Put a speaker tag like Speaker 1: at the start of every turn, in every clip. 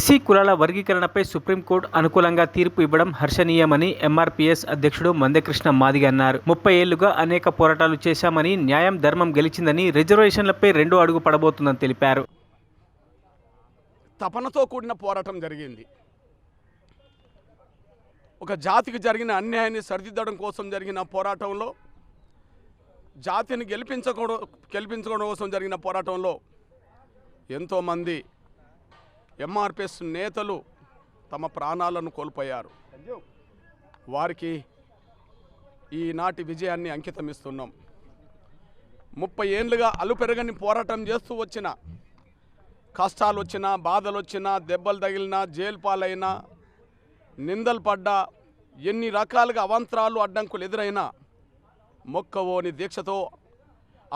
Speaker 1: SC కులాల వర్గీకరణపై supreme court అనుకూలంగా తీర్పు ఇవ్వడం హర్షణీయమని ఎంఆర్పీఎస్ అధ్యక్షుడు మందకృష్ణ మాదిగ అన్నారు. ముప్పై ఏళ్ళుగా అనేక పోరాటాలు చేశామని న్యాయం ధర్మం గెలిచిందని రిజర్వేషన్లపై రెండో అడుగు పడబోతుందని తెలిపారు.
Speaker 2: తపనతో కూడిన పోరాటం జరిగింది. ఒక జాతికి జరిగిన అన్యాయాన్ని సరిదిద్దడం కోసం జరిగిన పోరాటంలో జాతిని గెలిపించకూడ గెలిపించుకోవడం కోసం జరిగిన పోరాటంలో ఎంతోమంది ఎంఆర్పిఎస్ నేతలు తమ ప్రాణాలను కోల్పోయారు. వారికి ఈనాటి విజయాన్ని అంకితమిస్తున్నాం. ముప్పై ఏళ్ళుగా అలుపెరగని పోరాటం చేస్తూ వచ్చిన కష్టాలు వచ్చినా బాధలు వచ్చినా దెబ్బలు తగిలినా జైలు పాలైనా నిందలు పడ్డా ఎన్ని రకాలుగా అవంతరాలు అడ్డంకులు ఎదురైనా మొక్కవోని దీక్షతో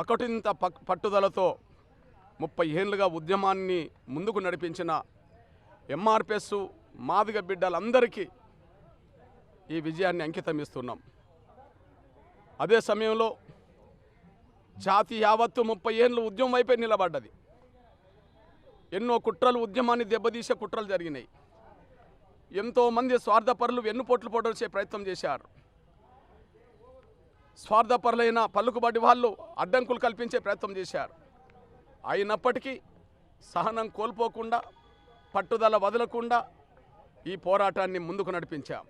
Speaker 2: అకటింత పక్ పట్టుదలతో ముప్పై ఏళ్ళుగా ఉద్యమాన్ని ముందుకు నడిపించిన ఎంఆర్పిఎస్ మాదిగ బిడ్డలందరికీ ఈ విజయాన్ని అంకితం ఇస్తున్నాం. అదే సమయంలో జాతి యావత్తు ముప్పై ఏళ్ళు ఉద్యమం వైపే నిలబడ్డది. ఎన్నో కుట్రలు ఉద్యమాన్ని దెబ్బతీసే కుట్రలు జరిగినాయి. ఎంతోమంది స్వార్థపరులు వెన్నుపోట్లు పొడవచ్చే ప్రయత్నం చేశారు. స్వార్థపరులైన పలుకుబడి వాళ్ళు అడ్డంకులు కల్పించే ప్రయత్నం చేశారు. అయినప్పటికీ సహనం కోల్పోకుండా పట్టుదల వదలకుండా ఈ పోరాటాన్ని ముందుకు నడిపించాం.